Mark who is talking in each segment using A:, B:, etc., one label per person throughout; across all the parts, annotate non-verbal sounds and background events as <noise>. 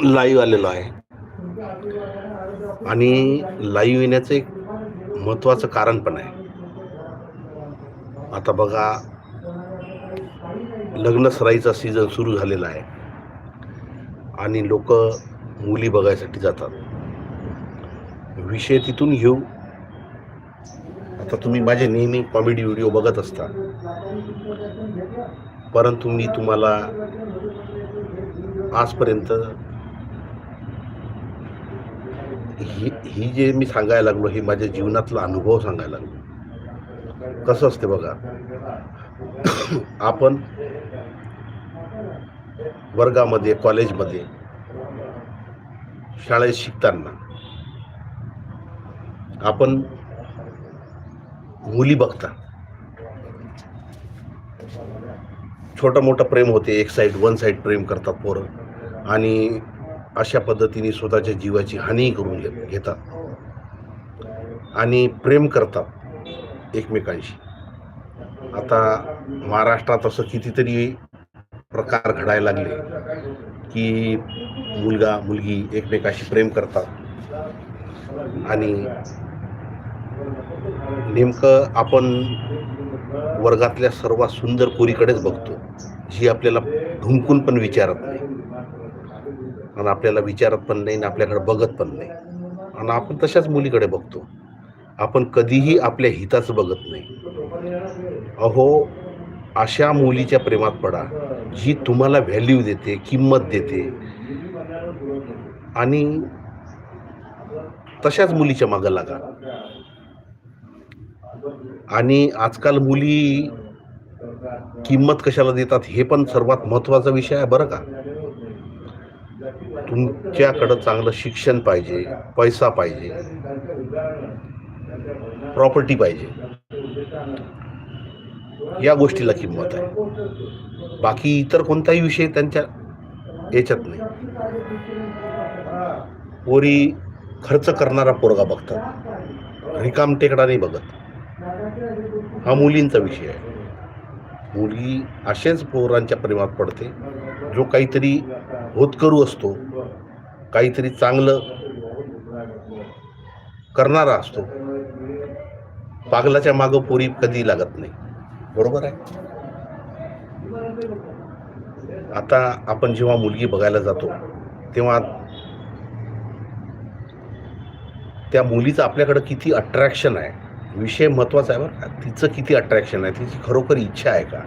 A: Live आलेलो आहे. आणि लाईव्ह येण्याचं एक महत्त्वाचं कारण पण आहे. आता बघा लग्नसराईचा सीझन सुरू झालेला आहे. आणि लोक मुली बघायसाठी जातात. विषय तिथून घेऊ. आता तुम्ही माझे नेहमी कॉमेडी व्हिडिओ बघत असता. परंतु मी तुम्हाला आजपर्यंत ही ही जे मी सांगायला लागलो हे माझ्या जीवनातला अनुभव सांगायला लागलो. कसं असते बघा आपण वर्गामध्ये कॉलेजमध्ये शाळेत शिकताना आपण मुली बघता. छोटं मोठं प्रेम होते एक साईड वन साईड प्रेम करतात पोरं. आणि अशा पद्धतीने स्वतःच्या जीवाची हानी करून घे- घेतात. आणि प्रेम करतात एकमेकांशी. आता महाराष्ट्रात असं कितीतरी प्रकार घडायला लागले की मुलगा मुलगी एकमेकाशी प्रेम करतात. आणि नेमकं आपण वर्गातल्या सर्वात सुंदर पोरीकडेच बघतो. जी आपल्याला ढुंकून पण विचारत नाही. आणि आपल्याला विचारत पण नाही आणि आपल्याकडे बघत पण नाही. आणि आपण तशाच मुलीकडे बघतो. आपण कधीही आपल्या हिताचं बघत नाही. अहो अशा मुलीच्या प्रेमात पडा जी तुम्हाला व्हॅल्यू देते किंमत देते. आणि तशाच मुलीच्या मागं लागा. आणि आजकाल मुली किंमत कशाला देतात हे पण सर्वात महत्त्वाचा विषय आहे बरं का? तुमच्याकडं चांगलं शिक्षण पाहिजे पैसा पाहिजे प्रॉपर्टी पाहिजे. या गोष्टीला किंमत आहे. बाकी इतर कोणताही विषय त्यांच्या याच्यात नाही. पोरी खर्च करणारा पोरगा बघतात. रिकाम टेकडा नाही बघत. हा मुलींचा विषय आहे. मुलगी असेच पोरांच्या प्रेमात पडते. जो काहीतरी होतकरू असतो काहीतरी चांगलं करणारा असतो. पागलाच्या मागं पोरी कधी लागत नाही. बरोबर आहे? आता आपण जेव्हा मुलगी बघायला जातो तेव्हा त्या मुलीचं आपल्याकडं किती अट्रॅक्शन आहे. विषय महत्त्वाचा आहे बरं तिचं किती अट्रॅक्शन आहे? तिची खरोखर इच्छा आहे का?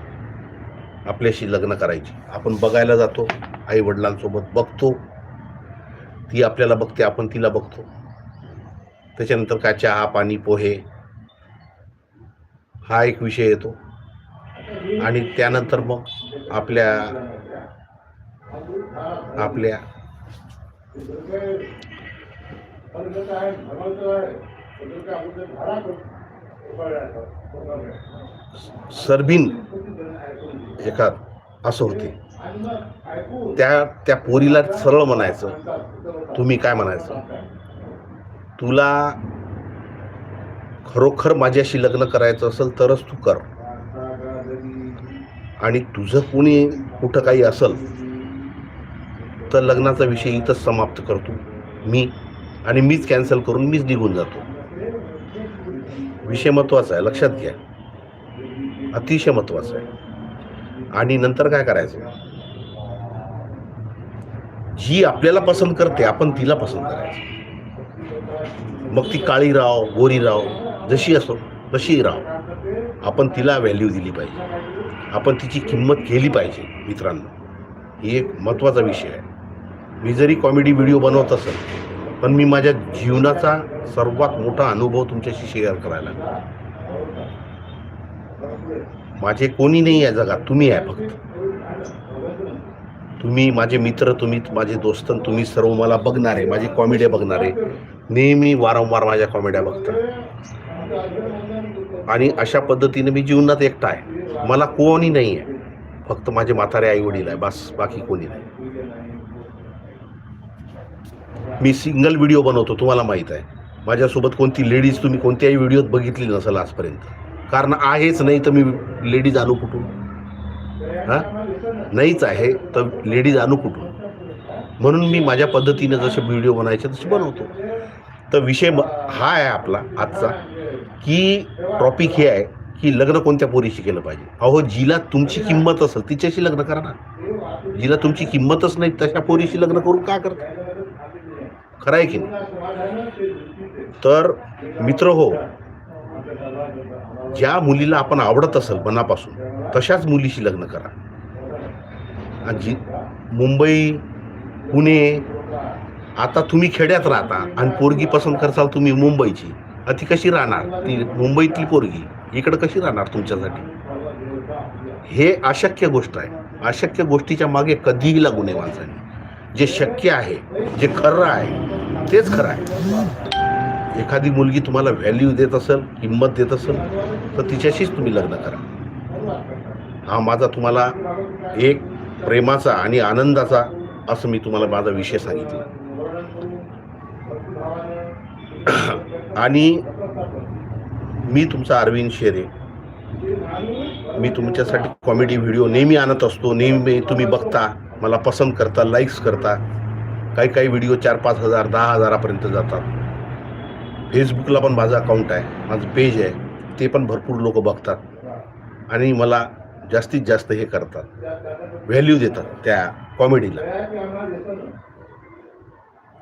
A: आपल्याशी लग्न करायची. आपण बघायला जातो आई वडिलांसोबत बघतो ती आपल्याला बघते आपण तिला बघतो. त्याच्यानंतर काय चहा पाणी पोहे हा एक विषय येतो. आणि त्यानंतर मग आपल्या आपल्या सरबिन एका असं होते. त्या त्या पोरीला सरळ म्हणायचं. तुम्ही काय म्हणायचं? तुला खरोखर माझ्याशी लग्न करायचं असेल तरच तू कर. आणि तुझं कुणी कुठं काही असेल तर लग्नाचा विषय इथंच समाप्त करतो. मी आणि मीच कॅन्सल करून मीच निघून जातो. विषय महत्त्वाचा आहे लक्षात घ्या. अतिशय महत्त्वाचा आहे. आणि नंतर काय करायचं? जी आपल्याला पसंत करते आपण तिला पसंत करायचं. मग ती काळी राव गोरी राव जशी असो तशी राव. आपण तिला व्हॅल्यू दिली पाहिजे. आपण तिची किंमत केली पाहिजे मित्रांनो. ही एक महत्त्वाचा विषय आहे. मी जरी कॉमेडी व्हिडिओ बनवत असेल पण मी माझ्या जीवनाचा सर्वात मोठा अनुभव तुमच्याशी शेअर करायला माझे कोणी नाही आहे जगात तुम्ही आहे फक्त. तुम्ही माझे मित्र तुम्ही माझे दोस्त तुम्ही सर्व मला बघणारे माझी कॉमेड्या बघणारे नेहमी वारंवार माझ्या कॉमेड्या बघता. आणि अशा पद्धतीने मी जीवनात एकटा आहे. मला कोणी नाही आहे फक्त माझे म्हातारे आई वडील आहे. बस बाकी कोणी नाही. मी सिंगल व्हिडिओ बनवतो तुम्हाला माहीत आहे. माझ्यासोबत कोणती लेडीज तुम्ही कोणत्याही व्हिडिओत बघितली नसेल आजपर्यंत. कारण आहेच नाही तर मी लेडीज आलो कुठून? हां? नाहीच आहे तर लेडीज आणू कुठून? म्हणून मी माझ्या पद्धतीने जसे व्हिडिओ बनायचे तसे बनवतो. तर विषय म- हा आहे आपला आजचा की टॉपिक हे आहे की लग्न कोणत्या पोरीशी केलं पाहिजे? अहो जिला तुमची किंमत असेल तिच्याशी लग्न करा ना. जिला तुमची किंमतच नाही तशा पोरीशी लग्न करून का करता? खरं आहे की नाही? तर मित्र हो ज्या मुलीला आपण आवडत असेल मनापासून तशाच मुलीशी लग्न करा. जी मुंबई पुणे आता तुम्ही खेड्यात राहता आणि पोरगी पसंत करसाल तुम्ही मुंबईची. अ ती कशी राहणार? ती मुंबईतली पोरगी. इकडं कशी राहणार तुमच्यासाठी? हे अशक्य गोष्ट आहे. अशक्य गोष्टीच्या मागे कधीही लागू नये माणसाने. जे शक्य आहे जे खरं आहे तेच खरं आहे. एखादी मुलगी तुम्हाला व्हॅल्यू देत असेल किंमत देत असेल तर तिच्याशीच तुम्ही लग्न करा. हा माझा तुम्हाला एक प्रेमाचा आणि आनंदाचा असं मी तुम्हाला माझा विषय सांगितला. <clears throat> आणि मी तुमचा अरविंद शेरे. मी तुमच्यासाठी कॉमेडी व्हिडिओ नेहमी आणत असतो नेहमी तुम्ही बघता मला पसंत करता लाईक्स करता. काही काही व्हिडिओ चार पाच हजार दहा हजारापर्यंत जातात. फेसबुकला पण माझं अकाउंट आहे माझं पेज आहे ते पण भरपूर लोक बघतात. आणि मला जास्तीत जास्त हे करतात. व्हॅल्यू देतात त्या कॉमेडीला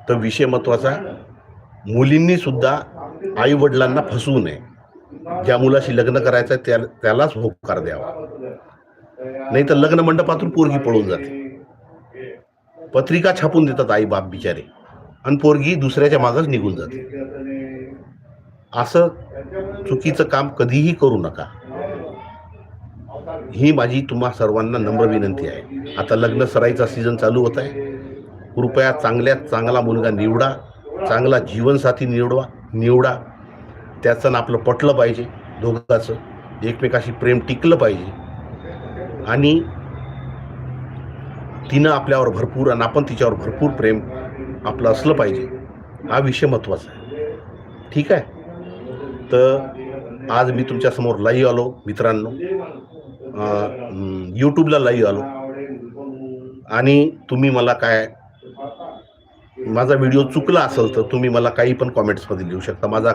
A: तर विषय महत्त्वाचा मुलींनी सुद्धा आई वडिलांना फसवू नये. ज्या मुलाशी लग्न करायचं आहे त्या त्यालाच होकार द्यावा. नाही तर लग्न मंडपातून पोरगी पळून जाते. पत्रिका छापून देतात आई बाप बिचारे. आणि पोरगी दुसऱ्याच्या मागच निघून जाते. असं चुकीचं काम कधीही करू नका. ही माझी तुम्हा सर्वांना नम्र विनंती आहे. आता लग्न सराईचा सीझन चालू होत आहे. कृपया चांगल्यात चांगला मुलगा निवडा चांगला जीवनसाथी निवडवा निवडा. त्याचं आपलं पटलं पाहिजे दोघाचं. एकमेकाशी प्रेम टिकलं पाहिजे. आणि तिनं आपल्यावर भरपूर आणि आपण तिच्यावर भरपूर प्रेम आपलं असलं पाहिजे. हा विषय महत्त्वाचा आहे. ठीक आहे? तर आज मी तुमच्यासमोर लाईव्ह आलो मित्रांनो. यूट्यूबला लाईव्ह आलो. आणि तुम्ही मला काय माझा व्हिडिओ चुकला असेल तर तुम्ही मला काही पण कॉमेंट्समध्ये लिहू शकता. माझा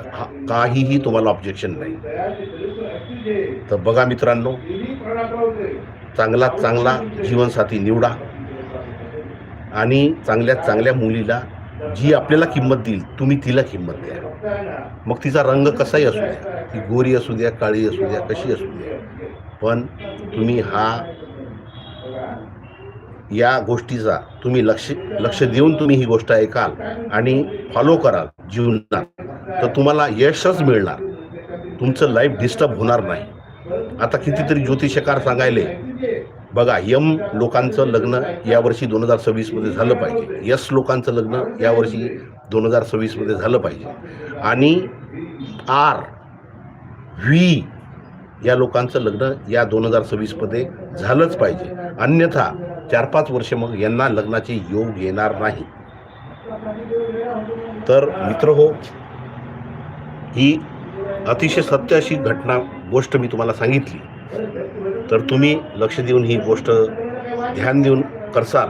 A: काहीही तुम्हाला ऑब्जेक्शन नाही. तर बघा मित्रांनो चांगला चांगला जीवनसाथी निवडा. आणि चांगल्यात चांगल्या मुलीला जी आपल्याला किंमत देईल तुम्ही तिला किंमत द्या. मग तिचा रंग कसाही असू द्या. ती गोरी असू द्या काळी असू द्या कशी असू द्या. पण तुम्ही हा या गोष्टीचा तुम्ही लक्ष लक्ष देऊन तुम्ही ही गोष्ट ऐकाल आणि फॉलो कराल जीवनात तर तुम्हाला यशच मिळणार. तुमचं लाईफ डिस्टर्ब होणार नाही. आता कितीतरी ज्योतिषकार सांगायले बघा यम लोकांचं लग्न यावर्षी दोन हजार सव्वीसमध्ये झालं पाहिजे. यस लोकांचं लग्न यावर्षी दोन हजार सव्वीसमध्ये झालं पाहिजे. आणि आर व्ही या लोकांचं लग्न या दोन हजार सव्वीसमध्ये झालंच पाहिजे. अन्यथा चार पाच वर्ष मग यांना लग्नाचे योग येणार नाही. तर मित्र हो ही अतिशय सत्य अशी घटना गोष्ट मी तुम्हाला सांगितली. तर तुम्ही लक्ष देऊन ही गोष्ट ध्यान देऊन करसाल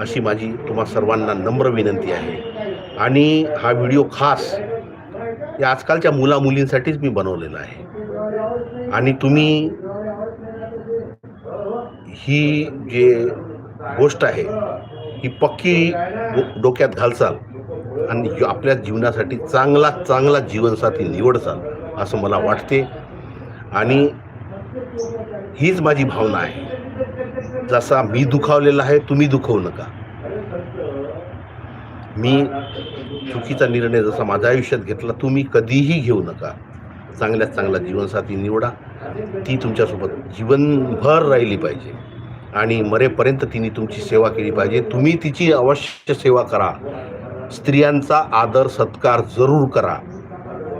A: अशी माझी तुम्हा सर्वांना नम्र विनंती आहे. आणि हा व्हिडिओ खास या आजकालच्या मुलामुलींसाठीच मी बनवलेला आहे. आणि तुम्ही ही जे गोष्ट आहे ही पक्की डो- डोक्यात घालसाल आणि आपल्या जीवनासाठी चांगला चांगला जीवनसाथी निवडचाल असं मला वाटते. आणि हीच माझी भावना आहे. जसा मी दुखावलेला आहे तुम्ही दुखवू नका. मी चुकीचा निर्णय जसा माझ्या आयुष्यात घेतला तुम्ही कधीही घेऊ नका. चांगल्यात चांगला जीवनसाथी निवडा. ती तुमच्यासोबत जीवनभर राहिली पाहिजे. आणि मरेपर्यंत तिने तुमची सेवा केली पाहिजे. तुम्ही तिची अवश्य सेवा करा. स्त्रियांचा आदर सत्कार जरूर करा.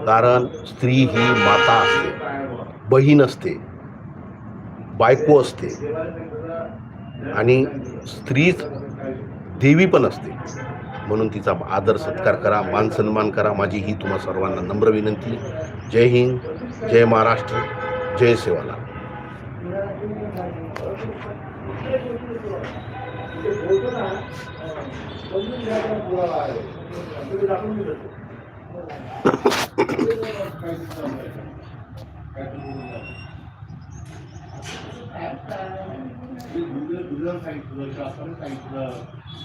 A: कारण स्त्री ही माता असते. बहीण असते. बायको असते. आणि स्त्रीच देवी पण असते. म्हणून तिचा आदर सत्कार करा मान सन्मान करा माझी ही तुम्हा सर्वांना नम्र विनंती जय हिंद जय महाराष्ट्र जय
B: सेवाला